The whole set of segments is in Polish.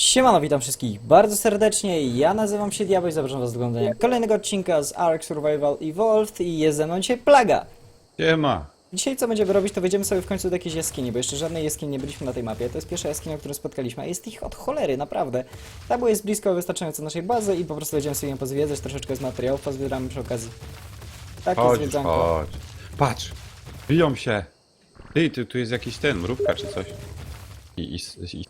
Siemano, witam wszystkich bardzo serdecznie, ja nazywam się Diabeł i zapraszam was do oglądania kolejnego odcinka z Ark Survival Evolved i jest ze mną dzisiaj Plaga. Siema. Dzisiaj co będziemy robić, to wejdziemy sobie w końcu do jakiejś jaskini, bo jeszcze żadnej jaskini nie byliśmy na tej mapie. To jest pierwsza jaskinia, którą spotkaliśmy, a jest ich od cholery, naprawdę. Ta bo jest blisko wystarczająco naszej bazy i po prostu będziemy sobie ją pozwiedzać, troszeczkę z materiałów pozbieramy przy okazji. Takie Chodź, zwiedzanko. chodź. Patrz. Biją się. Ty, tu, tu jest jakiś ten, mrówka czy coś. I, i, i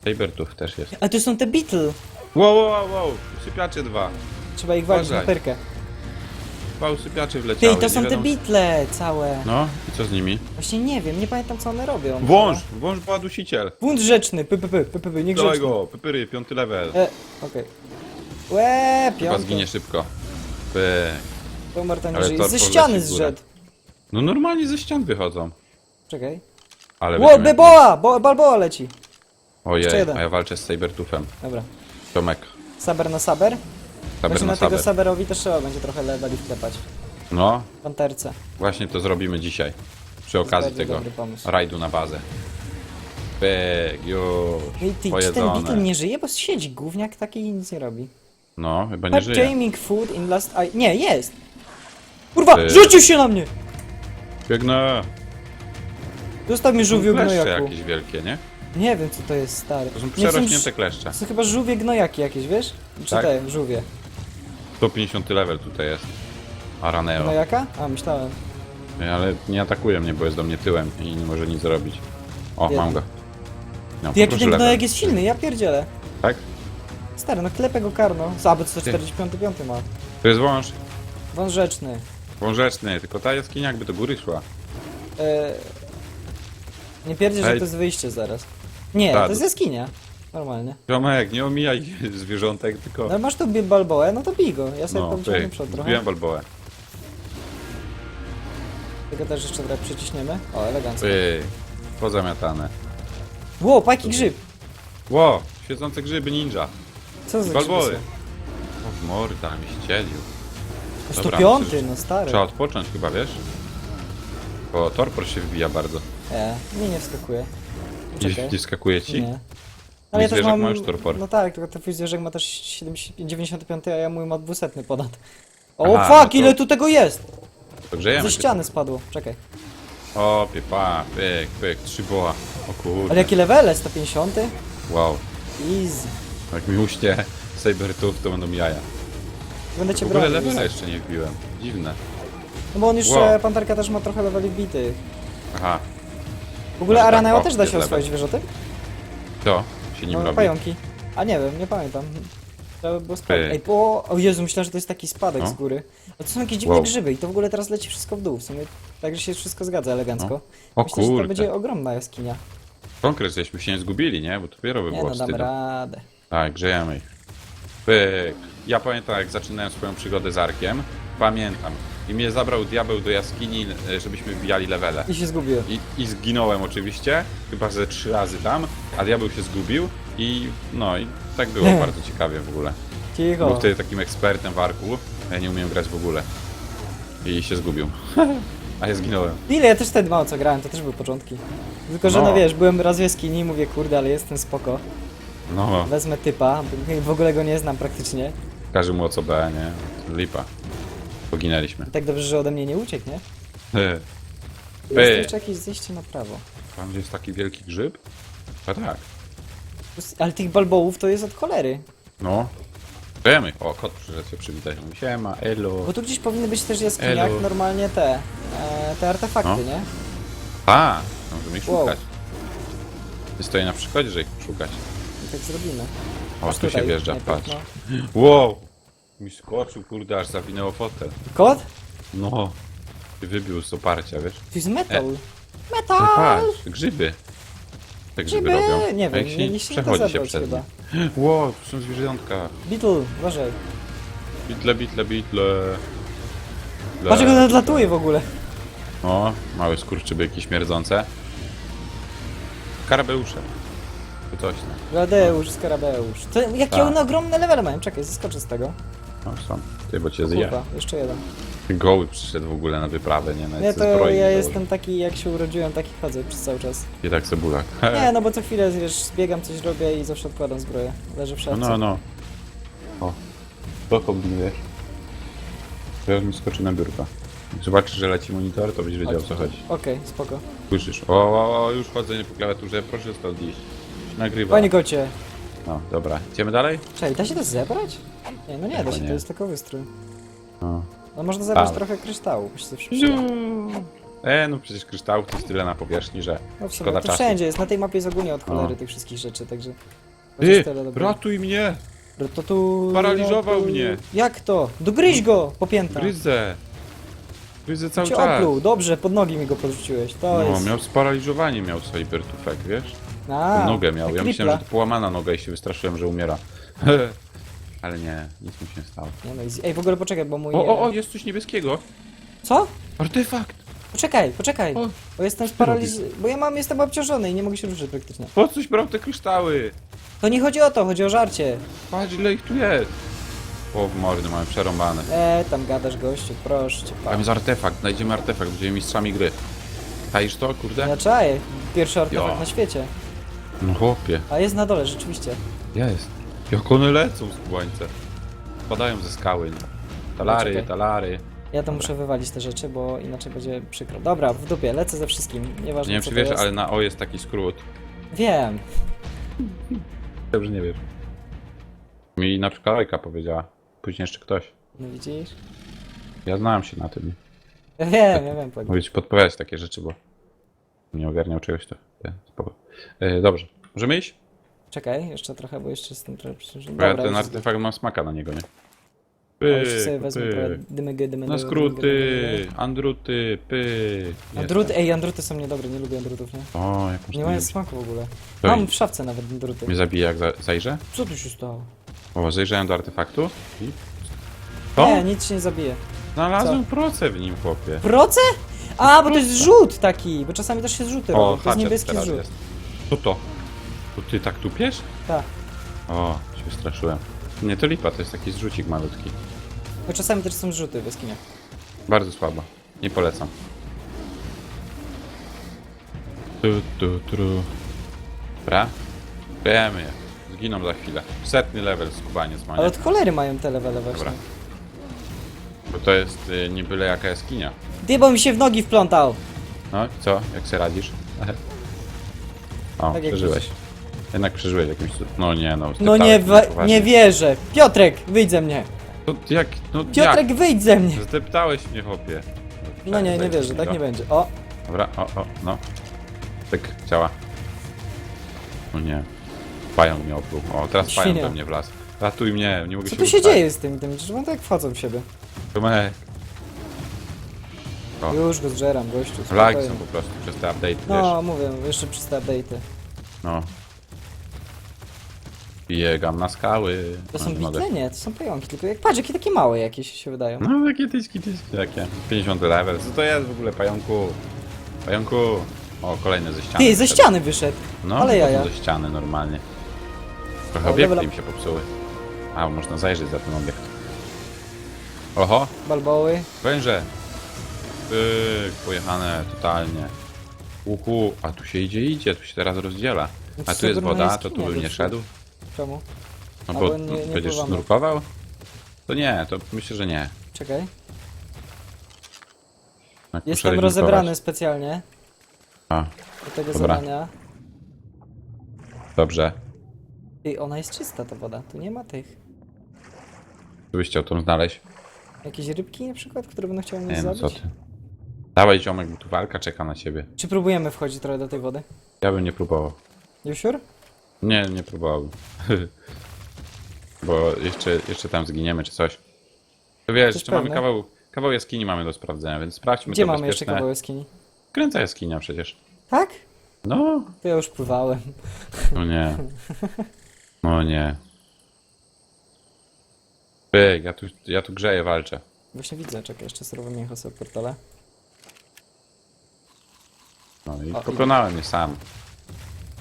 też jest. A to są te Beetle! Wow, wow, wow, wow. Usypiacze dwa. Trzeba ich walić na Uważaj. pyrkę. Dwa usypiacze Ty, wleciały. to nie są te wiadomo- Beetle całe. No, i co z nimi? Właśnie nie wiem, nie pamiętam co one robią. Wąż, wąż była dusiciel. Bunt rzeczny, py, py, py, py, py, py, Dawaj niegrzeczny. go, pypyry, piąty level. E, okej. Łe, Chyba zginie szybko. Pyk. To Marta nie Ale żyje. to Ze ściany w górę. zszedł. No normalnie ze ścian wychodzą. Czekaj. Ale Ło, będziemy- Beboa! Bo, Balboa leci. Jeszcze Ojej, jeden. a ja walczę z Sabertoothem. Dobra. Tomek. Saber na saber? Saber Właśnie na na tego saber. saberowi też trzeba będzie trochę leveli wklepać. No, Panterce. właśnie to zrobimy dzisiaj. Przy okazji tego dobry pomysł. rajdu na bazę. Pyk, już. Ej, ty, czy ten Pojedzone. Beetle nie żyje? Bo siedzi gówniak taki i nic nie robi. No, chyba nie żyje. Gaming Food in last... I... Nie, jest! Kurwa, Ty. rzucił się na mnie! Biegnę. Zostaw mi żółwiu Kleszcze gnojaku. jakieś wielkie, nie? Nie wiem co to jest, stary. To są Nie, przerośnięte kleszcze. To są chyba żółwie gnojaki jakieś, wiesz? Czy Tak? te, żółwie. 150 level tutaj jest. Araneo. Gnojaka? A, myślałem. Nie, Ale nie atakuje mnie, bo jest do mnie tyłem i nie może nic zrobić. O, Biedny. mam go. No, Ty, jaki poproszę ten level. gnojak jest silny, ja pierdzielę. Tak? Stary, no klepę go karno. Zabet 145 ma. To jest wąż. Wąż rzeczny. Wążeczny, tylko ta jaskinia jakby do góry szła. E... Nie pierdzie, że Ej. to jest wyjście zaraz. Nie, to jest jaskinia. Normalnie. Tomek, nie omijaj zwierzątek, tylko... No masz tu bi- balboę, no to bij go. Ja sobie No, pyk, przed trochę. zbiłem balboę. Tego też jeszcze trochę przyciśniemy. O, elegancko. Pyk. Pozamiatane. Ło, pajki grzyb. Ło, świecące grzyby ninja. Co za Balboły. grzyby O, morda mi ścielił. są? Dobra, 105, myślę, że- no stary. Trzeba odpocząć chyba, wiesz? Bo torpor się wbija bardzo. Nie, nie, nie wskakuje. Nie, Czekaj. nie skakuje ci? Nie. Mój zwierzak ma już torpor. No tak, tylko twój zwierzak ma też 70, 95, a ja mój ma 200 ponad. O Aha, fuck, no to- ile tu tego jest! To grzejemy Ze się ściany spadło, czekaj. O, piepa, pyk, pyk, trzy boa. O kurde. Ale jakie levele? 150? Wow. Easy. Jak mi uśnie Sabertooth, to będą jaja. Będę W cię ogóle bronił. levela jeszcze nie wbiłem. Dziwne. No bo on już, Wow. e, panterka też ma trochę leveli wbitych. Aha, W ogóle Może tak, Araneo o, też da jest się oswoić, wiesz o tym? to się nim No, robi. pająki. A nie wiem, nie pamiętam. Trzeba by było sprawdzić. Pyk. Ej, po... O Jezu, myślałem, że to jest taki spadek No. z góry. A to są jakieś dziwne Wow. grzyby i to w ogóle teraz leci wszystko w dół. W sumie także się wszystko zgadza elegancko. O Myślę, że to kurde. będzie ogromna jaskinia. Konkret, żeśmy się nie zgubili, nie? Bo dopiero by Nie było no, damy wstydu. radę. Tak, grzejemy ich. Pyk. Ja pamiętam, jak zaczynałem swoją przygodę z Arkiem. Pamiętam. I mnie zabrał diabeł do jaskini, e, żebyśmy wbijali levele. I się zgubiłem. I, I zginąłem oczywiście, chyba ze trzy razy tam, a diabeł się zgubił i no i tak było bardzo ciekawie w ogóle. Był Cicho. wtedy takim ekspertem w Arku, a ja nie umiem grać w ogóle. I się zgubił. a ja zginąłem. Ile ja też wtedy mało co grałem, to też były początki. Tylko, że no, No. wiesz, byłem raz w jaskini i mówię, kurde, ale jestem spoko. No, Wezmę typa, bo w ogóle go nie znam praktycznie. każe mu o co B, nie? Lipa. Poginęliśmy. I tak dobrze, że ode mnie nie uciekł, nie? Ty. Jest Ty. jeszcze jakieś zejście na prawo. Tam gdzie jest taki wielki grzyb? A tak. Ale tych balbołów to jest od cholery. No. Wiemy. O, kot przyszedł się przywitać. Mówi, Siema, elo. Bo tu gdzieś powinny być też jaskiniach Elu. normalnie te, e, te artefakty, No. nie? A, możemy ich Wow. szukać. Ty stoi na przykładzie, że ich szukać. I tak zrobimy. O, Aż tu się tutaj, wjeżdża, najpierw, patrz. no. Wow! Mi skoczył, kurde, aż zawinęło fotel. Kot? No. I wybił z oparcia, wiesz? To jest metal. No Metal! patrz, grzyby. Te grzyby, Grzyby! robią. Nie A wiem, jak nie- nie się nie da przechodzi się zebrać przez chyba. nie. Wow, tu są zwierzątka. Beetle, uważaj. Bitle, bitle, bitle. Patrz jak on w ogóle. O, małe skurczybyki śmierdzące. Karabeusze. Czy coś tam. Gladeusz, Skarabeusz. To, jakie Tak. one ogromne levele mają? Czekaj, zeskoczę z tego. No są. Ty, bo cię zje. Kurwa, jeszcze jeden. Goły przyszedł w ogóle na wyprawę, nie? Nawet Nie, ze to zbroi ja nie jestem taki, jak się urodziłem, taki chodzę przez cały czas. I tak cebulak. Nie, no bo co chwilę, wiesz, biegam, coś robię i zawsze odkładam zbroję. Leży w No, szafce. no, no. O. Co kombinujesz? Teraz mi skoczy na biurko. Jak zobaczysz, że leci monitor, to będziesz wiedział o co chodzi. Okej, spoko. Słyszysz? O, o, o, już chodzenie po klawiaturze, proszę stąd iść. Nagrywa. Panie kocie, No, dobra. Idziemy dalej? czekaj, da się to zebrać? Nie, no nie da Chyba się, nie. to jest tylko wystrój. No. No można zebrać Ale. trochę kryształu, bo się zawsze przyda. E, no przecież kryształów to jest tyle na powierzchni, że No w sumie, szkoda to czasu. wszędzie jest, na tej mapie jest ogólnie od cholery No. tych wszystkich rzeczy, także... Ty, chociaż tyle ratuj mnie! To tu... Paraliżował mnie. Jak to? Dogryź go, popięta. Gryzę! Gryzę cały Cię czas. opluł, dobrze, pod nogi mi go podrzuciłeś, to No, jest... miał sparaliżowanie, miał swój bertufek, wiesz? A, nogę miał. Ja myślałem, że to połamana noga i się wystraszyłem, że umiera. Ale nie, nic mu się nie stało. Nie no, easy. Ej, w ogóle poczekaj, bo mój... O, o, o, jest coś niebieskiego! Co? Artefakt! Poczekaj, poczekaj, O, bo jestem sparaliżowany, bo ja mam, jestem obciążony i nie mogę się ruszyć praktycznie. Po coś brał te kryształy? To nie chodzi o to, chodzi o żarcie. Patrz ile ich tu jest! O, w mordy, mamy przerąbane. E, tam gadasz gościu, proszę cię, Tam pan. jest artefakt, znajdziemy artefakt, będziemy mistrzami gry. Czaisz to, kurde? Ja czaję, pierwszy artefakt Jo. na świecie. No chłopie, A jest na dole, rzeczywiście. jest. Jak one lecą z kubańce. Spadają ze skały. No. Talary, Poczekaj. talary. Ja to muszę wywalić te rzeczy, bo inaczej będzie przykro. Dobra, w dupie, lecę ze wszystkim, nieważne Nie wiem co czy to wiesz, jest. ale na O jest taki skrót. Wiem. Dobrze nie wiesz. Mi na przykład Ojka powiedziała. Później jeszcze ktoś. No widzisz? Ja znałem się na tym. Ja wiem, ja wiem, Pogba. Mogę ci podpowiadać takie rzeczy, bo nie ogarniał czegoś to. Nie, spoko. E, dobrze. Możemy iść? Czekaj, jeszcze trochę, bo jeszcze jestem trochę przecież... Bo ja ten artefakt mam smaka na niego, nie? Już sobie Pyk, wezmę pyk. trochę Na skróty, andruty, pyk. Andruty, Jestem. ej, andruty są niedobre, nie lubię andrutów, nie? O, jak Nie mają smaku w ogóle. To Mam w szafce nawet andruty. Mnie zabije jak za, zajrzę? Co tu się stało? O, zajrzałem do artefaktu i... To? Nie, nic się nie zabije. Znalazłem proce w nim, chłopie. Proce? A, bo to jest rzut taki, bo czasami też się zrzuty O, robią. To jest haczet niebieski teraz zrzut. jest. Co to? To ty tak tupiesz? Tak. O, się wystraszyłem. Nie, to lipa, to jest taki zrzucik malutki. Bo czasami też są zrzuty w jaskiniach. Bardzo słabo. Nie polecam. Tu, tu, tru. Dobra. Wiemy je. Zginą za chwilę. Setny level skubaniec ma, Ale nie? od cholery mają te levele właśnie. Dobra. Bo to jest y, nie byle jaka jaskinia. Diebo mi się w nogi wplątał! No i co? Jak se radzisz? O, Tak jak przeżyłeś. Jednak przeżyłeś jakimś... cud- No nie no. No zdeptałeś nie, poważnie. nie wierzę! Piotrek, wyjdź ze mnie! To jak? No Piotrek, wyjdź ze mnie! jak? Zdeptałeś mnie, chłopie. No nie, nie wierzę, tak niego. nie będzie. O, Dobra, o, o, no. Tyk, działa. O nie. Pająk mnie opluł. O, teraz pająk Świnia. do mnie wlazł. Ratuj mnie, nie mogę co się tu się ruszać. dzieje z tym? tym? Że tak wchodzą w siebie. Tomek. O. Już go zżeram, gościu. Spokojnie. są po prostu przez te update, wiesz. No, mówię, jeszcze przez te update'y. No. Biegam na skały. To No, są mogę. bitle? Nie, to są pająki, tylko jak patrz, jakie takie małe jakieś się wydają. No, takie tyśki, tyśki takie. 50 level. Co to jest w ogóle, pająku? Pająku. O, kolejny ze ściany. Ty, ze ściany wyszedł! No, ale ale jaja. ze ściany normalnie. Trochę O, obiekty dobra. im się popsuły. A, można zajrzeć za ten obiekt. Oho, Balboły. węże. Pyk, pojechane totalnie. Uhu, a tu się idzie, idzie, tu się teraz rozdziela. No to A tu jest woda, to tu jaskinia bym nie szedł. Czemu? No Albo bo nie- nie będziesz pływamy. nurkował? To nie, to myślę, że nie. Czekaj. Muszę Jestem rozebrany specjalnie A, do tego Dobra. zadania. dobrze. I ona jest czysta ta woda, tu nie ma tych. Tu byś chciał tą znaleźć? Jakieś rybki na przykład, które będą chciały nas Nie no, zabić? co ty. Dawaj ziomek, bo tu walka czeka na ciebie. Czy próbujemy wchodzić trochę do tej wody? Ja bym nie próbował. You sure? Nie, nie próbowałbym. Bo jeszcze, jeszcze tam zginiemy czy coś. To wiesz, jeszcze mamy kawał, kawał jaskini mamy do sprawdzenia, więc sprawdźmy Gdzie to mamy jeszcze bezpieczne. kawał jaskini? Kręca jaskinia przecież. Tak? No, To ja już pływałem. no nie. No nie. Pyk, ja tu, ja tu grzeję, walczę. Właśnie widzę, czekaj, jeszcze surowe mięcho sobie portale. No i O, pokonałem je sam.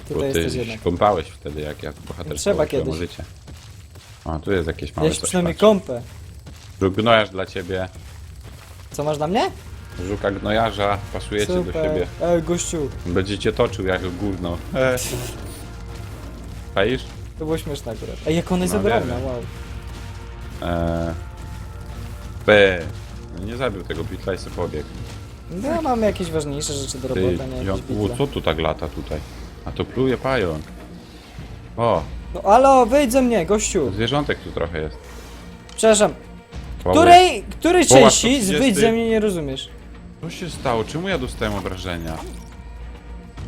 Tutaj bo jesteś ty jednak. się kąpałeś wtedy, jak ja bohatersko Trzeba walczyłem o kiedyś. życie. O, tu jest jakieś małe Miałeś coś, przynajmniej patrz. kąpę. Żuk gnojarz dla ciebie. Co masz dla mnie? Żuka gnojarza, pasujecie do siebie. Ej, gościu, Będziecie toczył jak gówno. E. Czaisz? to było śmieszne akurat. Ej, jak ona jest No, ogromna, wow. Eee. B. No nie zabił tego bitla i sobie pobiegł. No, ja mam jakieś ważniejsze rzeczy do Ty, roboty, nie ja, jakieś u, bitle. co tu tak lata tutaj? A to pluje pająk. O, No alo, wyjdź ze mnie, gościu! zwierzątek tu trochę jest. Przepraszam, Woły. której, której części z 130? wyjdź ze mnie nie rozumiesz? Co się stało? Czemu ja dostałem obrażenia?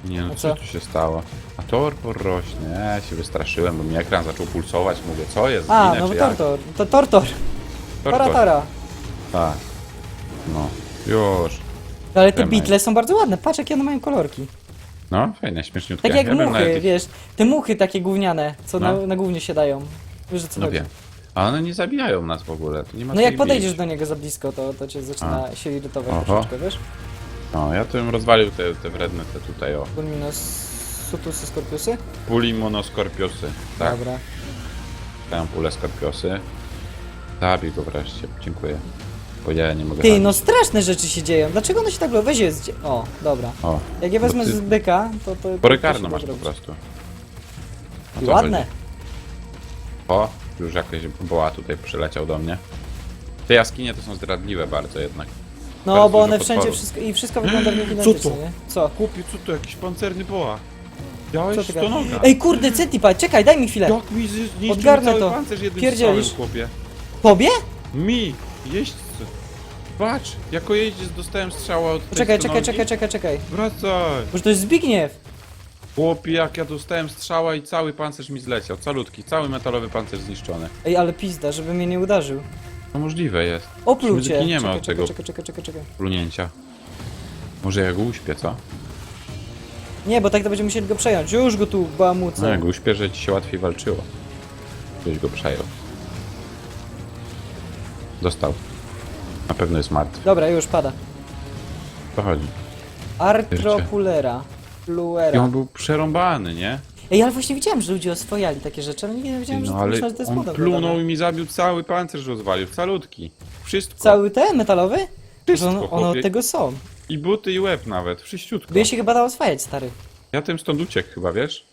Nie no, A co co? tu się stało? A torpor rośnie. Ja się wystraszyłem, bo mi ekran zaczął pulsować. Mówię, co jest? A, Zginę, no czy jak? tortor, to tortor, tora Tortor. tora. Tak. No, już. Ale te Temat. bitle są bardzo ładne, patrz jakie one mają kolorki. No, fajne, śmieszniutkie. Tak jak ja bym muchy, nawet wiesz, te muchy takie gówniane, co No. na, na gównie siadają. Wiesz o co No chodzi? wiem. A one nie zabijają nas w ogóle. To nie ma No co jak podejdziesz bić. do niego za blisko, to, to cię zaczyna się irytować Oho. troszeczkę, wiesz? No, ja to bym rozwalił te, te wredne te tutaj, o. Bulminos, sutusy, skorpiusy? Pulimonoskorpiosy. Tak, Dobra. dają pulę skorpiosy. Zabij go wreszcie, dziękuję. Bo ja nie mogę Ty, no straszne rzeczy się dzieją. Dlaczego one się tak lo- Weź je zdzie... O, dobra. O, Jak ja Bo wezmę ty- z byka, to... to to porykarno się masz po zrobić. prostu. O I co ładne. chodzi? O, już jakiś boła tutaj przyleciał do mnie. Te jaskinie to są zdradliwe bardzo jednak. No, Bardzo bo dużo one wszędzie, potworów. wszystko, i wszystko wygląda w nich identycznie, to? nie? Co? Chłopie, co to jakiś pancerny boła? Co Miałeś ty gadasz? stonoga. Ej, kurde, Centipede, czekaj, daj mi chwilę. Jak mi zniszczył Odgarnę cały to. pancerz jednym Pierdzielisz. strzałem, chłopie. Tobie? Mi, jeźdźcy. Patrz, jako jeździec dostałem strzała od tej Czekaj, czekaj, czekaj, czekaj, czekaj. Wracaj. Może to jest Zbigniew. Chłopie, jak ja dostałem strzała i cały pancerz mi zleciał, calutki, cały metalowy pancerz zniszczony. Ej, ale pizda, żeby mnie nie uderzył. No możliwe jest. Opluł cię. zginiemy Czekaj, od czekaj, tego czekaj, czekaj, czekaj, czekaj. plunięcia. Może ja go uśpię, co? Nie, bo tak to będziemy musieli go przejąć. Już go tu No jak go uśpię, że ci się łatwiej walczyło. Ktoś go przejął. Dostał. Na pewno jest martwy. Dobra, już pada. To chodzi. Artropulera. I on był przerąbany, nie? Ej, ale właśnie widziałem, że ludzie oswojali takie rzeczy, ale nie wiedziałem, że No to, ale myślałem, że to jest on moda plunął i mi zabił cały pancerz rozwalił, calutki. Wszystko. Cały ten metalowy? Wszystko, Że on, one chłopie. od tego są. I buty i łeb nawet, wszyściutko. By się chyba dało oswajać, stary. Ja tym stąd uciekł chyba, wiesz?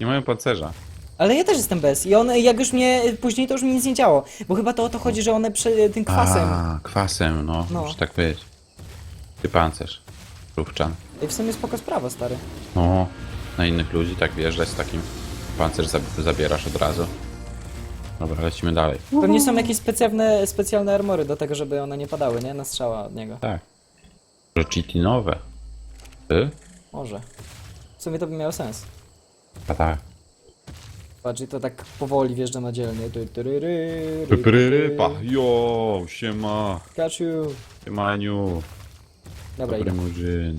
Nie mają pancerza. Ale ja też jestem bez. I one, jak już mnie, później to już mi nic nie działo. Bo chyba to o to chodzi, że one przy tym kwasem. A, kwasem, no, No. może tak być. Ty pancerz. Rówczan. I w sumie spoko sprawa, stary. No, na innych ludzi tak wjeżdżać z takim pancerz zab- zabierasz od razu. Dobra, lecimy dalej. Pewnie są jakieś specjalne, specjalne armory do tego, żeby one nie padały, nie? Na strzała od niego. Tak. Że cheatinowe. Ty? Może. W sumie to by miało sens. A tak. Patrz, i to tak powoli wjeżdża na dzielnie. Ty, ty, ry, ry, ry, Pypryrypa, jo, siema, Pikachu. siemaniu, Dobra, dobry idę. murzyn.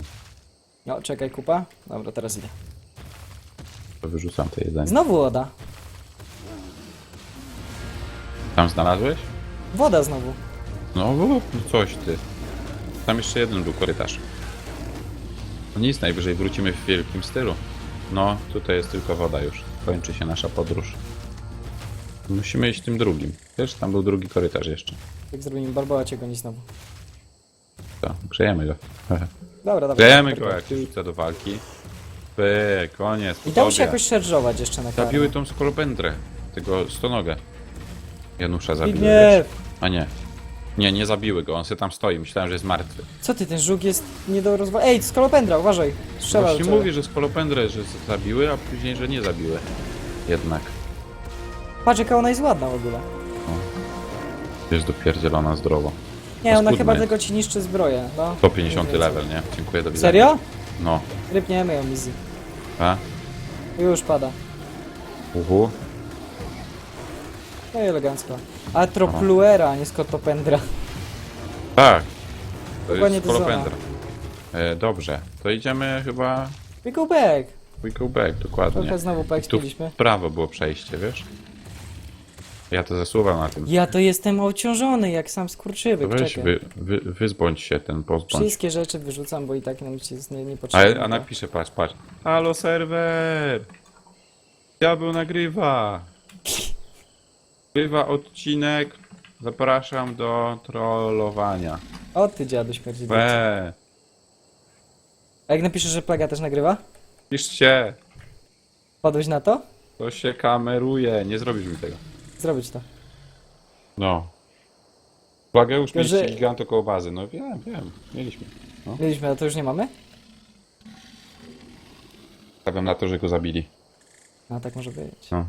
No, czekaj, kupa. Dobra, teraz idę. To wyrzucam te jedzenie. Znowu woda. Tam znalazłeś? Woda znowu. No, no coś ty. Tam jeszcze jeden był korytarz. No nic, najwyżej wrócimy w wielkim stylu. No, tutaj jest tylko woda już. Kończy się nasza podróż. Musimy iść tym drugim. Wiesz, tam był drugi korytarz jeszcze. Jak zrobimy Barboa cię goni znowu. To, grzejemy go. Dobra, dobra. Grzejemy go, jak się rzuca do walki. Py, koniec. I dało się tobie. jakoś szarżować jeszcze na karę. Zabiły tą skolopendrę. Tego stonogę. Janusza zabiły. wiesz? Zbigniew! A nie. Nie, nie zabiły go, on se tam stoi. Myślałem, że jest martwy. Co ty, ten żuk jest nie do rozwalenia. Ej, skolopendra, uważaj. Strzela Właśnie do ciebie. mówi, że skolopendrę, że zabiły, a później, że nie zabiły. Jednak. Patrz, jaka ona jest ładna w ogóle. Jest dopierdzielona zdrowo. Nie, ona Paskudna chyba jest. tylko ci niszczy zbroję, no. 150 Mniej więcej. level, nie? Dziękuję, do widzenia. Serio? No. Rypniemy ją, Izzy. A? Już pada. Uhu. No i elegancko. Atropluera, a nie skotopendra. Tak. To Dokładnie jest to samo. E, dobrze. To idziemy chyba... We go back. We go back, dokładnie. Trochę znowu Tu poekspiliśmy. w prawo było przejście, wiesz? Ja to zasuwam na tym. Ja to jestem obciążony, jak sam skurczybyk, Weź, czekaj. wy, wy, wyzbądź się, ten pozbądź. Wszystkie rzeczy wyrzucam, bo i tak nam ci jest nie, niepotrzebne. A, a napiszę, patrz, patrz. Halo serwer! Diabeł nagrywa! Nagrywa odcinek Zapraszam do trollowania. O ty dziadu śmierci. We, A jak napiszesz, że plaga też nagrywa? piszcie, Padłeś na to? to się kameruje, nie zrobisz mi tego. Zrobić to. No. Plageusz Tylko, że- mieliście gigant koło bazy, no wiem, wiem, mieliśmy. No. Mieliśmy, a to już nie mamy? Stawiam na to, że go zabili. A tak może być. No.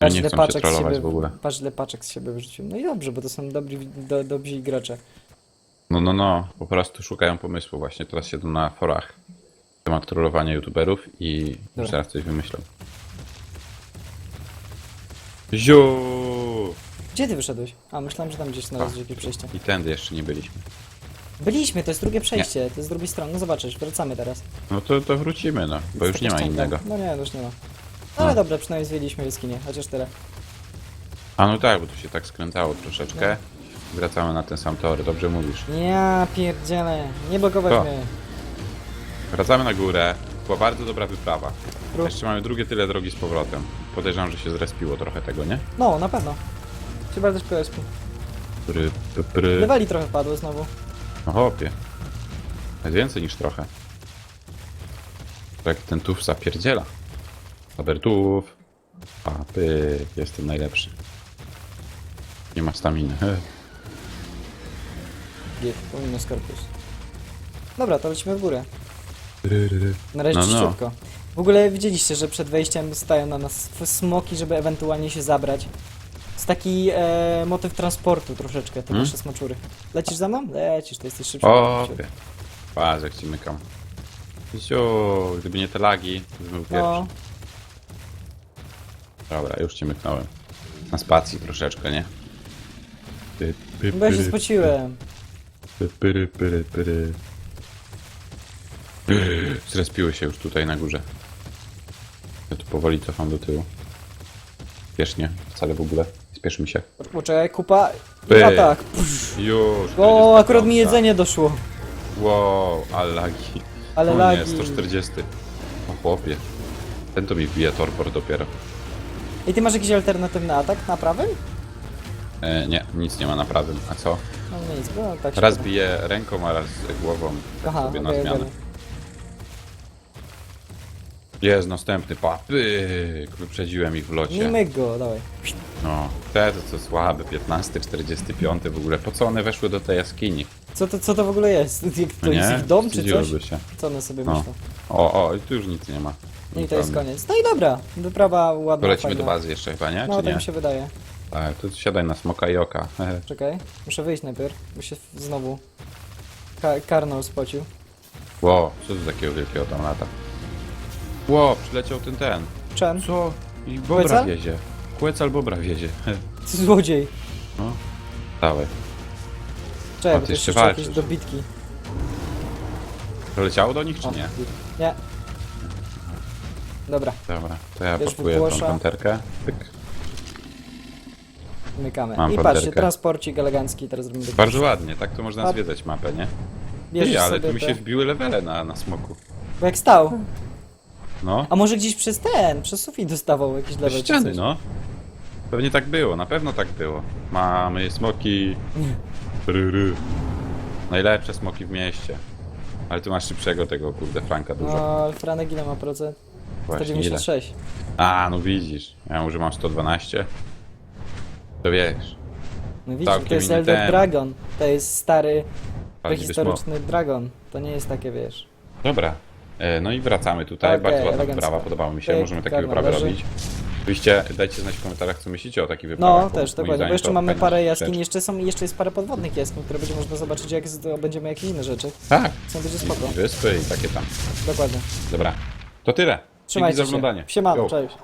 Ja nie chcą się trollować w ogóle. Patrz ile paczek z siebie wyrzuciłem. No i dobrze, bo to są dobrzy, do, dobrzy gracze. No, no, no, po prostu szukają pomysłu właśnie, teraz siedzą na forach. Temat trollowania youtuberów i już Dobra. teraz coś wymyślą. Ziu! Gdzie ty wyszedłeś? A, myślałem, że tam gdzieś znalazłeś jakieś przejście. I tędy jeszcze nie byliśmy. Byliśmy, to jest drugie przejście, to jest z drugiej strony. No zobaczysz, wracamy teraz. No to, to wrócimy, no, bo już nie ma innego. No nie, już nie ma. No ale dobra, przynajmniej zwiedziliśmy jaskinię, chociaż tyle. A no tak, bo tu się tak skręcało troszeczkę. Wracamy na ten sam tor, dobrze mówisz. Ja pierdzielę, nie blokować mnie. Wracamy na górę, była bardzo dobra wyprawa. Ru- Jeszcze mamy drugie tyle drogi z powrotem. Podejrzewam, że się zrespiło trochę tego, nie? No, na pewno. Się bardzo PSP. Pry, pry, pry. Lewali trochę padło znowu. No hopie. Jest więcej niż trochę. Tak ten tuf zapierdziela. Zabertów. Papy, jestem najlepszy. Nie ma staminy. G, pomimo Scorpius. Dobra, to lecimy w górę. Na razie No, no. szybko. W ogóle widzieliście, że przed wejściem stają na nas f- smoki, żeby ewentualnie się zabrać. To taki e, motyw transportu troszeczkę, te Hmm? nasze smoczury. Lecisz za mną? Lecisz, to jesteś szybszy. O, opie. Patrz jak ci mykam. Ziu, gdyby nie te lagi, to bym był pierwszy. No, Dobra, już ci myknąłem. Na spacji troszeczkę, nie? Py, py, bo ja się pyry, spociłem. py, pyry, pyry, pyry. Zrespiły się już tutaj na górze. Ja tu powoli cofam do tyłu. Spiesznie, wcale w ogóle. Spiesz mi się. Poczekaj, kupa Pyk. atak. Już! O, akurat mi 45. jedzenie doszło. Wow, ale lagi. Ale o nie, lagi. 140. O chłopie. Ten to mi wbija torpor dopiero. I ty masz jakiś alternatywny atak na prawym? E, nie, nic nie ma na prawym. A co? No nic, bo tak się Raz poda. bije ręką, a raz głową. Aha, sobie na okej, zmianę. Jest następny papyk. Wyprzedziłem ich w locie. Nie myk go, dawaj. No, te to co słabe, 15, 45 w ogóle. Po co one weszły do tej jaskini? Co to, co to w ogóle jest? Jak No to jest ich dom czy coś? Wstydziłyby się. Co one sobie No. myślą? O, o, i tu już nic nie ma. No i to jest koniec. No i dobra, wyprawa ładna, To lecimy fajna. do bazy jeszcze chyba, nie? No, Czy tak nie? mi się wydaje. Tak, to siadaj na smoka i oka. Czekaj, muszę wyjść najpierw, bo się znowu ka karnał spocił. Ło, co tu takiego wielkiego tam lata? Ło, przyleciał ten ten. Czen, Co? I bobra Kłecal? wiezie. Kłecal bobra wiezie. ty złodziej. No, dawaj. Czekaj, A, bo ty to jeszcze jeszcze jakieś walczysz. dobitki. To leciało do nich, czy O, nie? Nie. Dobra, Dobra, to ja Bierz pakuję tą panterkę. Pyk. mykamy. Mam I panterkę. patrzcie, transporcik elegancki, teraz robimy taki. Bardzo ładnie, tak to można A- zwiedzać mapę, nie? Bierzesz Ty, ale sobie tu mi te- się wbiły levele na, na smoku. Bo jak stał. No, A może gdzieś przez ten, przez sufit dostawał jakiś Te level. czy ściany, coś? no. Pewnie tak było, na pewno tak było. Mamy smoki. Ryry. Najlepsze smoki w mieście. Ale tu masz szybszego tego, kurde, Franka dużo. No, ale Franek ile ma procent? Właśnie ile? 196. A, no widzisz. Ja mam 112. To wiesz. No widzisz, Całkiem to jest inny Elder temat. Dragon. To jest stary, Bardziej prehistoryczny dragon. To nie jest takie, wiesz. Dobra. E, No i wracamy tutaj. Okej, Bardzo ładna elegancko. wyprawa, podobało mi się. Możemy takie garno wyprawy leży. robić. Oczywiście dajcie znać w komentarzach, co myślicie o takich wyprawach. No, bo też, moim dokładnie. Bo jeszcze to mamy fajna parę rzecz. jaskiń, jeszcze są, jeszcze jest parę podwodnych jaskiń, które będzie można zobaczyć, jak zdobędziemy jakieś inne rzeczy. Tak. Co będzie spoko. Wyspy i takie tam. Dokładnie. Dobra. To tyle. Dzięki Trzymajcie za się. oglądanie. Siemano, Yo. cześć.